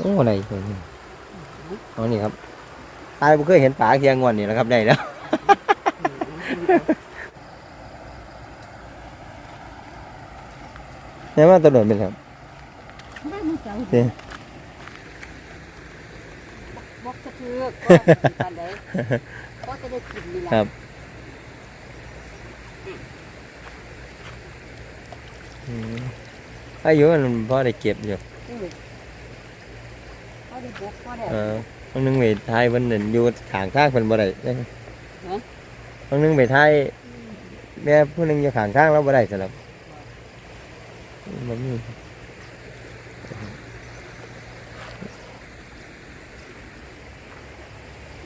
โอ้อะไรเพิ่นอ๋อนี่ครับตายบ่เคยเห็นปลาเคียงงอนนี่แหล้วครับได้แล้วเนี่ยมาตัวโดดเป็นครับไม่รู้จักเด้บอกจะคือก็ตอนไหนก็จะได้กินนี่แหละครับอืมอายุมันพอได้เก็บอยู่อืมก็ ได้บกก็ได้เออวันหนึงไปไทยวันหนึ่งอยู่ขางข้างเป็นบ่ได้เด้วันหนึงไปไทยแม่ผู้หนึงอยู่ขางข้างแล้วบ่ได้สำหรับมันมี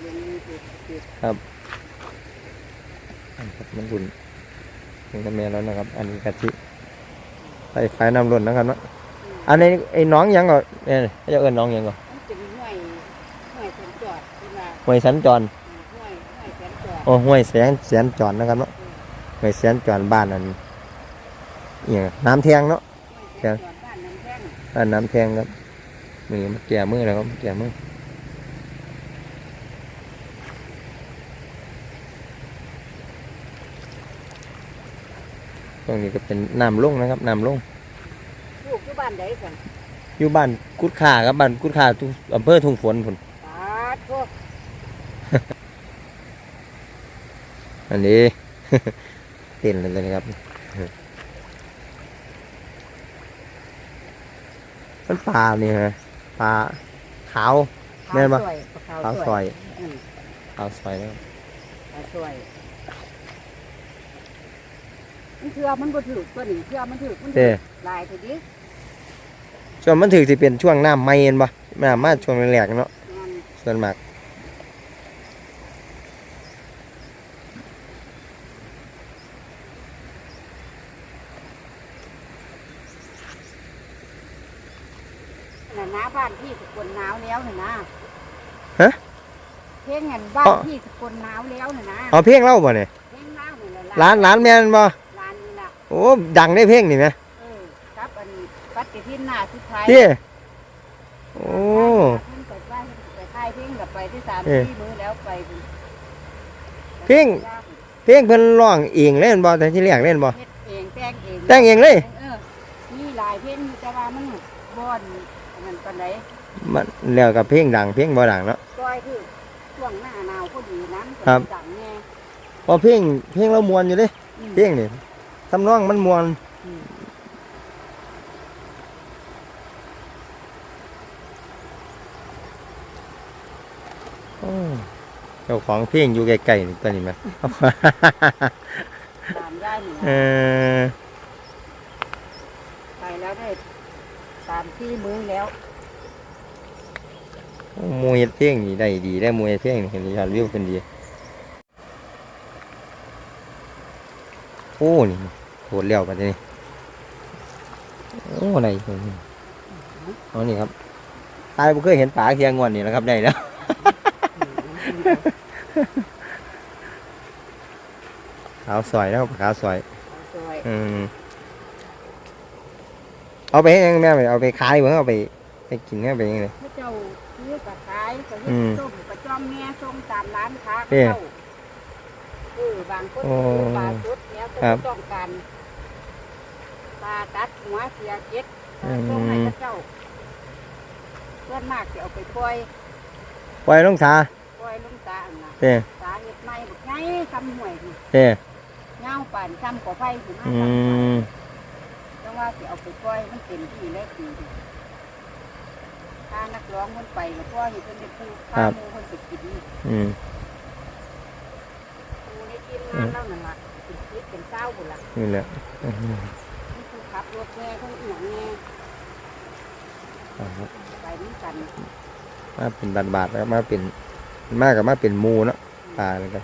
เรียนมีเด็กเด็กครับมันบุญนี่ก็แม่แล้วนะครับ อันนี้กะทิใส่ไฟน้ำร้อนนะครับเนาะอันนี้ไอ้น้องหยังก็เนี่ยเขาจะเอิ้นน้องหยังก็มันจะมีห้วยห้วยสันจอดที่มา ห้วยสัญจรห้วยห้วยสันจอดโอ้ห้วยแสงแสนจรนะครับเนาะห้วยแสนจรบ้านอันเอียงน้ำแทงเนาะห้วยสันจอดบ้านน้ำแท่งบ้านน้ำแทงครับมือมาแก่มือแล้วครับแก่มือตรงนี้ก็เป็นน้ำลงนะครับน้ำลงลูกอยู่บ้านใดสันอยู่บ้านกุดข่าครับบ้านกุดข่าทุ่งอำเภอทุ่งฝนพุ่น ปาดพวก อันนี้เต้นเลยนะครับ มันปลานี่ฮะปลาขาวแม่นปะสวยปลขาวซอยอืมขาวซอยนะครับขาวสวยมันเชื่อมันบ่ถือตัวนี้เชื่อมันถือมันถืเต้ลายทีนี้ช่วงมันถือสิเป็นช่วงน้ำไม่เย็นปะน้ำมาช่วงแรกๆเนาะงานส่วนมาก น่ะหน้าบ้านพี่สกลหนาวแล้วน่ะนะฮะ เพลงเงินบ้านอ๋อพี่สกลหนาวแล้วน่ะนะเอาเพลงเล่าบ่เนี่ยเพลงหนาวนี่แหละร้านร้านแม่นบ่ร้านนี่ล่ะโอ้ดังได้เพลงนี่ไหมเออครับอันปัดกระทินหน้าสุดท้ายพี่โอ้เพิ่นเปิดบ้านไปค่ายเพลงกับไปที่สามเอ๊ะที่มือแล้วไปเพลงเพลงเพิ่นร้องเองเล่นบ่แต่ที่แรกเล่นบ่เฮ็ดเองแต่งเองแต่งเองเลยเออมีหลายเพลงอยู่แต่ว่ามันบ่อน อันนั้นปานใดมันแล้วกับเพลงดังเพลงบ่ดังเนาะ ซอยคือช่วงหน้าหนาวพอดีน้ำก็ครับ ดังแน่พอเพลงเพลงเรามวนอยู่เด้อืมเพลงนี่ทำนองมันมวนอืมโอ้เจ้าของเพลงอยู่ไกลๆนี่ตัวนี้แหมตามได้นี่เออไปแล้วได้ ตามที่มือแล้วหมูเฮ็ดเพลงนี่ได้ดีได้หมูเฮ็ดเพลงนี่เห็นยอดวิวเพิ่นดีโอ้นี่โหดแล้วบัดนี้โอ้อะไรเพิ่นอ๋อนี่ครับตายบ่เคยเห็นปลาเคียงงอนนี่แหล้วครับได้แล้วขาวซอยแล้วขาวซอยซอยอืม เอาไปให้ยังแม่ไปเอาไปขายบ่เอาไปไปกินเอาไปยังไง พระเจ้าซื้อกระขายก็อืเฮ็มดส้มกระจอมแม่ส้มตามร้านค้าเอ๊ะเข้าเออบางคนโอ้ซื้อปลาสดแล้วก็ครับต้องการปลาตัดหัวเสียเก็ดอืมส่งให้พระเจ้าส่วนมากจะเอาไปปล่อยปล่อยลงสาปล่อยลงตาอันน่ะเต้ตาเฮ็ดไม้บักไงคำห่วยนี่เต้เงาป่านคำก่อไฟสิมาอืคำมแต่ ว่าสิเอาไปปล่อยมันเป็นที่แรกดีถ้านักร้องมันไปก็พ่อเห็นเพิ่นได้พูดพาหมูเพิ่นไปกินนี่อืมหมูในทีมงานเล่านั่นล่ะเป็นคิดเป็นเศร้าบุนล่ะนี่แหละนี่คือขับรถแง่ทั้งอีหยังแง่าครับไปนี่กันมาเป็นบาทบาทแล้วมาเป็นมากกับมาเป็นมูเนาะปลาแล้วกัน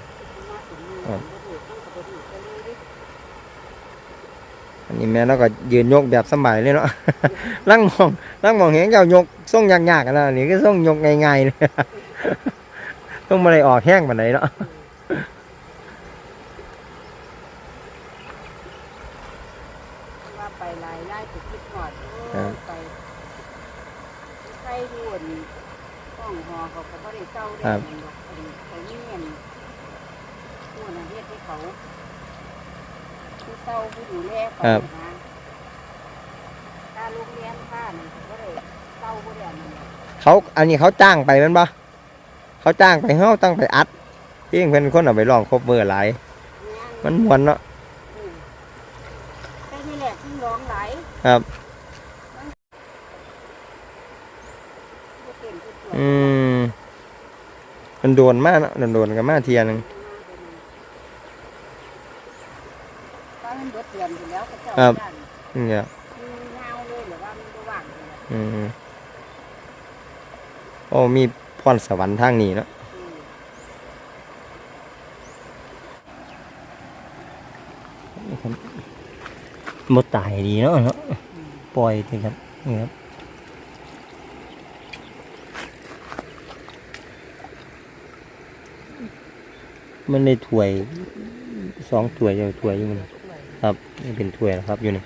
มาถึงนี่ ครับ บ่ถูกต้องกับบ่ถูกกันเลยเด้ อันนี้แม่เราก็ยืนยกแบบสำบายเลยเนาะนั่งมองนั่งมองเห็นเจ้ายกส่งยากๆกันนะอันนี่ก็ส่งยกง่ายๆเลยต้องมาเลยออกแห้งปานไหนเนาะว่าไปหลายไล่ไปคิดหอดโอ้ครับไปใครอยู่อั่นห้องหอเขาก็บ่ได้เศร้าได้ครับหยังดอกอันเขาเงียนผู้น่ะเฮ็ดให้เขา ผู้เศร้าผู้ดูแลเขานะถ้าโรงเรียนค่านี่เขาก็ได้เศร้าบ่ได้อันนั้นหรอกเขาอันนี้เขาจ้างไปแมันปะเขาจ้างไปเฮาตั้งไปอัดเองเป็นคนเอาไปร้องครบเบอร์หลายมันมวนเนาะอืมแต่นี่แหละที่ร้องหลายครับบ่เก่งผู้สวยอืมมันโดนมากเนาะโดนๆกันมาเทียหนึง ตอนนั้นเบิดเดือนอยู่แล้วก็เจ้า ครับเนี่ยมีเงาเลยหรือว่ามันบ่ว่างเลยล่ะอืมโอ้มีพรสวรรค์ทางนี้เนาะมดตายดีเนาะเนาะปล่อยทีครับนี่ครับมันในถ้วยสองถ้วยเดียวถ้วยอยู่มัน ครับนี่เป็นถ้วยนะครับอยู่นี่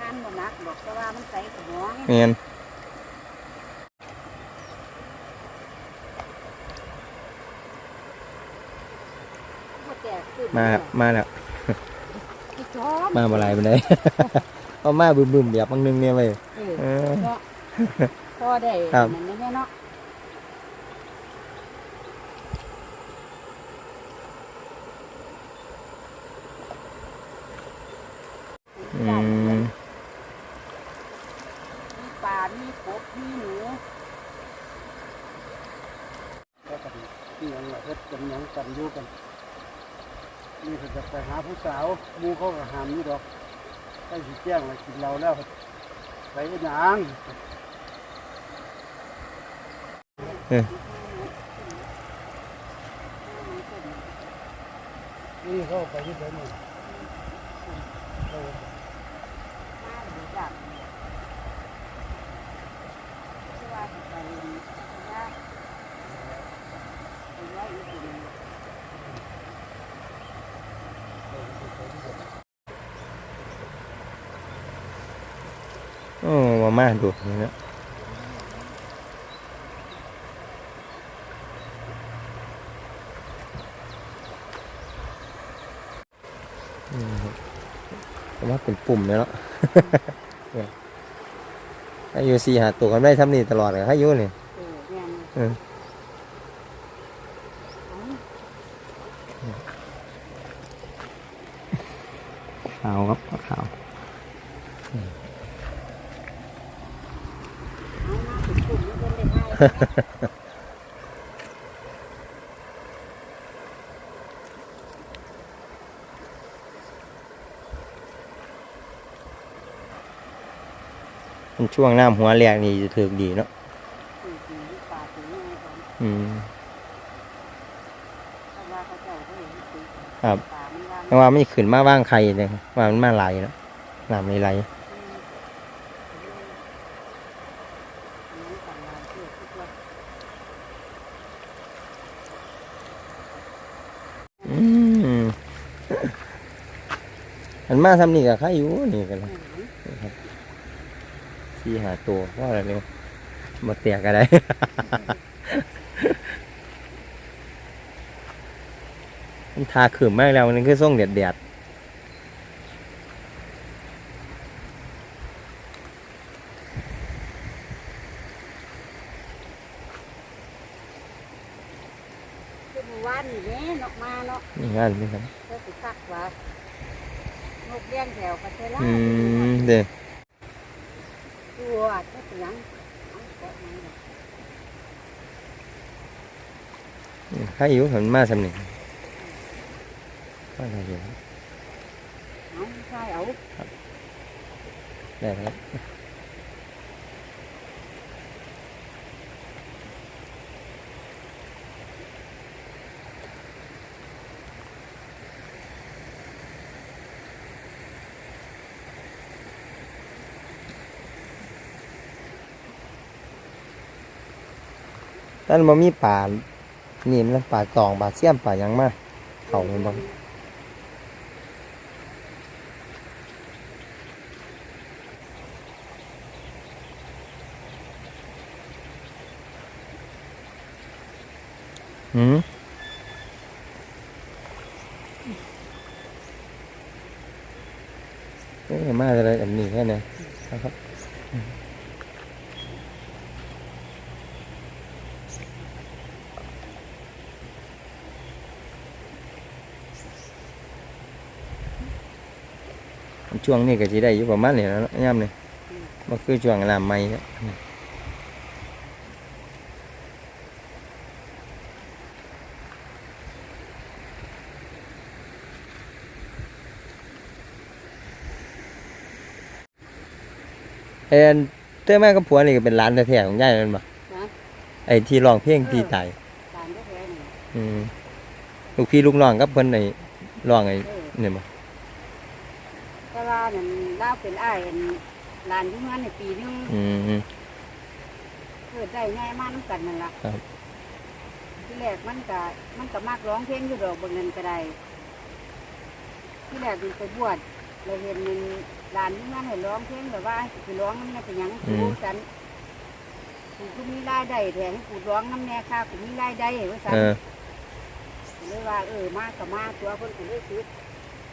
งานบ่หนักดอกแต่ว่ามันใส่สมองเงี้ยบ่แตกขึ้นมาครับมาแล้วไอ้จอมมาบ่ไรไปไหนเอามาบึมๆแบบบางนึงเนี่ยไปเออเออเนาะพอได้ครับ นั่นแน่เนาะ อืมมีปลา มีกบมีหนูก็กันที่ยังเฮ็ดกันหยังกันอยู่กัน นี่เขาจะไปหาผู้สาวหมูเขาก็หามอยู่ดอกใกล้สิแจ้งเลยกินเราแล้ว ไปอีหยังนี่เขาไปที่ไหนนี่เขา มาหรือจักที่ว่าสิไปเรียนไปว่าไปว่าอีกทีหนึ่ง โอ้มามาดูนี่นะอืมว่าเป็นปุ่มเลยเนาะเนี่ย ถ้าอยู่สี่หาตัวกันได้ทำนี่ตลอดเลยให้อยู่นี่เออเนี่ยเออขาวครับขาวเอามาถึงกลุ่มนี้คนได้ให้ มันช่วงน้ำหัวแรกนี่จะถือดีเนาะถือถือปลาถือไงก่อนอืมเพราะว่าเขาเจ้าเขาเห็นถือครับปลามันว่างแต่ว่าไม่ขึ้นมาว่างใครเลยว่ามันมาไหลเนาะน้ำไม่ไหลอืมอันนี้สั่งงานเพื่อทุกวันอืมอันมาทำนี่กับใครอยู่นี่กันเลยอืม ที่หาตัวว่าอะไรเนี่ยมาเตียกอะไร มันทาขืมมากแล้วมันคือส่งเดียดเดียดคือเมื่อวานนี่แหละนกมาเนาะๆนี่งานนี่ครับก็สิคักว่านกเลี้ยงแถวกันเทล่าอืมเด้อตั วจะเสียงเอาเกาะมาเนี่ยใครอยู่มันมาทำนี่ว่าอะไรอยู่เอาใช่เอาได้ครับ นั่นมันมีป่านี่มันป่าตองป่าเสี่ยมป่ายังมาเขามันงอืม ช่วงนี้ก็จะได้อยู่ประมาณนี้แล้วเนาะย่ำนี่มันคือช่วงลามไม้ครับเอ็นเต้แม่กับผัวนี่ก็เป็นร้านแท้ๆของยายนั่นบ่นะไอ้ที่ร้องเพลงที่ตายตามได้แท้นี่อืมลูกพี่ลูกน้องกับเพิ่นไอ้ร้องไอ้เออนี่บ่ แต่ว่านั่นเล่าวเป็นอ้ายอันหลานที่งานในปีนึงอืม เกิดได้ง่ายมากน้ำกันนั่นล่ะครับ ที่แรกมันก็มันก็มักร้องเพลงอยู่ดอกบางเงินก็ได้ที่แรกมันไปบวชเราเห็นมันหลานที่งานให้ร้องเพลงแบบว่าสิร้องน้ำแน่เป็นหยังครูสันกูก็มีรายได้แทนให้กูร้องน้ำแน่ค่ะกูมีรายได้ว่าสัน เออ เลยว่าเออมากับมาตัวคนกูเลยซื้อ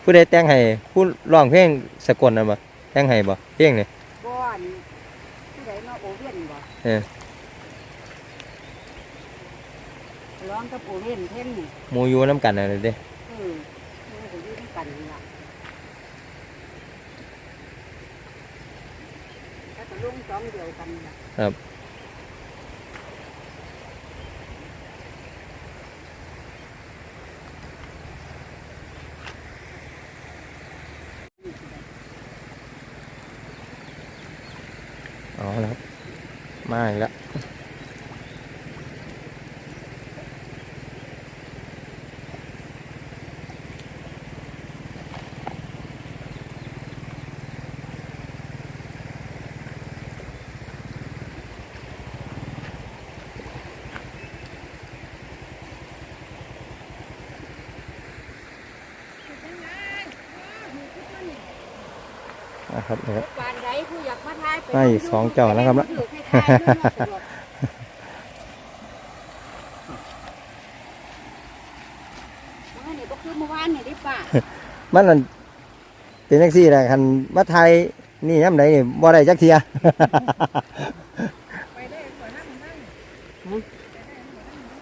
ผู้ใดแต่งให้ผู้ร้องเพลงสกลน่ะบ่แต่งให้บ่เพลงนี่ก้อนที่ไหนมาโอเวียนบ่เออร้องกับโอเวียนเพ่นนี่หมู่อยู่นํกันน่ะเด้เออมันก็อยู่ด้วยกันนี่ล่ะแล้วก็ลุงสองเดียวกันนี่ล่ะครับ อ๋อครับ มาอีกแล้วนะครับนะครับ ปานใดผู้อยากมาทายไปให้สองเจ้าแล้วครับนะถือให้ทายด้วยเนาะตลอดเมื่อนี่ก็คือเมื่อวานนี่ดิป้ามันนั่นเป็นจังซี่แหละคันมาไทยนี่ยามใดนี่บ่ได้จักเที่ย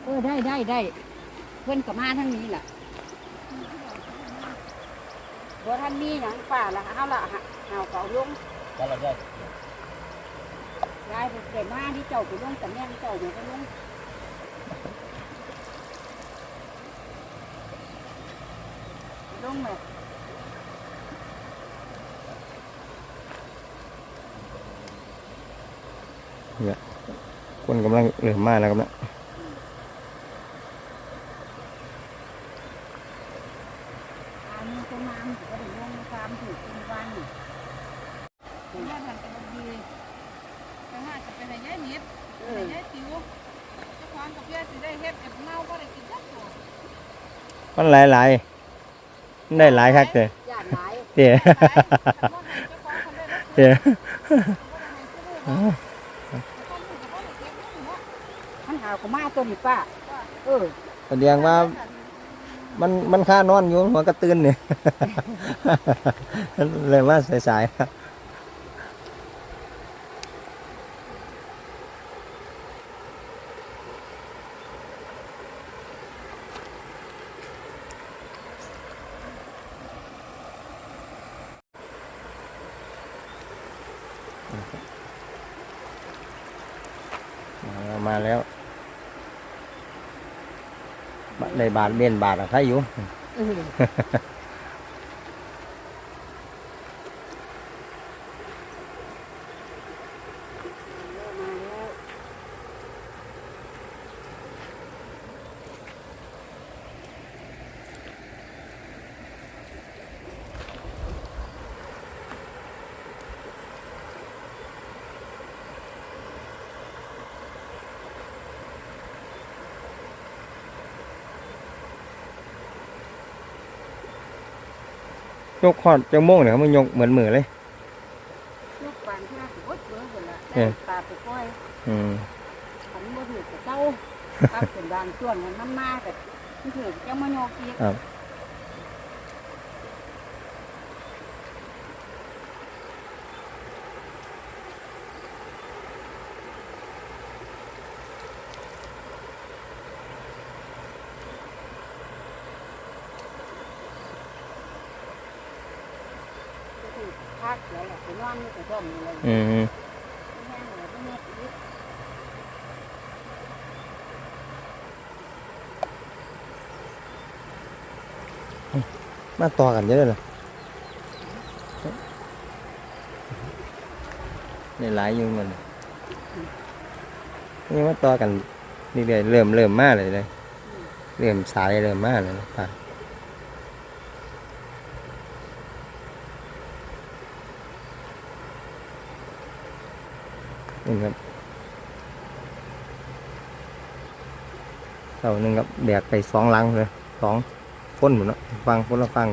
เออได้ได้ได้เพื่อนกับมาทั้งนี้แหละบ่ท่านมีหยังป่าละเอาละฮะเอาเก่าลง ยายไปเก็บมาที่เจ้าไปลงแต่แม่นเจ้าเนี่ยก็ลงลงแบบคนกำลังเริ่มมาแล้วครับนะ ตามตรงน้ำก็ได้ลงตามถูกเป็นวันนี่ ย่าทำกันดีแต่ว่าจะเป็นอะไรนิด เอ อะไร อ ติวเจ้าของกับเพื่อนสิได้ เฮ็ดแอบเมาก็ได้กินจักตัวมันหลายหลายๆมันได้หลายคักเด้ญาติหลายเด้เด้มันหาวก็มาตัวนี้ป้าเออแสดงว่ามันมันค่านอนอยู่หัวกระตื้นเนี่ย เลยว่าสายๆ มามาแล้วบในบาทเบียนบาทอะใครอยู่ ยกขอดจังโมงเนี่ยมันยกเหมือนมือเลยลูกปานที่น่าสิบดเบื่อหมดละเออปลาไปก้อยอืมขันบ่ถือกับเจ้าครับเป็นบางช่วงนั้นมันมาแต่ที่ถือจะมาโยกอีกครับ พักแล้วแหละไปนอนอยู่กระท่อมนี่เลยอืมแห้งเลยไม่โยกอีกมาต่อกันเยอะเลยเหรอนี่หลายอยู่มันนี่มาต่อกันนี่เลยๆเริ่มเริ่มมาเลยเลยเริ่มสายเริ่มมาเลยนะ นี่ครับเสาหนึ่งครับแบกไปสองลังเลยสองคนหมดเนาะฟังคนละฟัง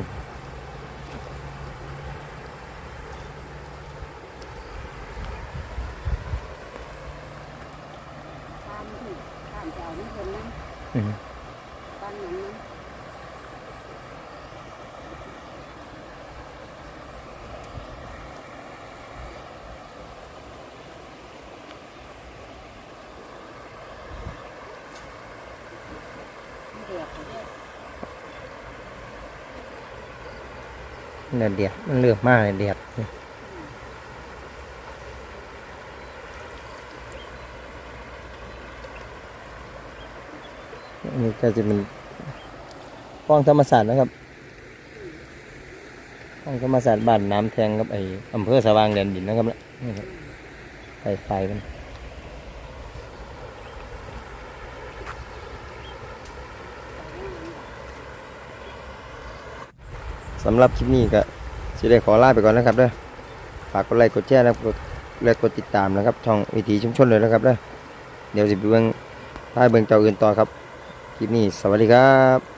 ตามที่ตามจะเอานี่คนนั้นอืม ปั้นอย่างนั้น เดือดไปเลย เดือดเดียดมันเลือกมากเลยเดียดนี่ก็จะเป็นกล้องธรรมศาสตร์นะครับกล้องธรรมศาสตร์บ้านน้ำแทงครับไออำเภอสว่างแดนดินนะครับนี่ครับไฟไฟมัน สำหรับคลิปนี้ก็จะได้ขอลาไปก่อนนะครับเด้อฝากกดไลค์กดแชร์และกดและกดติดตามนะครับช่องวิถีชุมชนเลยนะครับเด้อเดี๋ยวจะไปเบิ่งท้ายเบิ่งเจ้าอื่นต่อครับ คลิปนี้สวัสดีครับ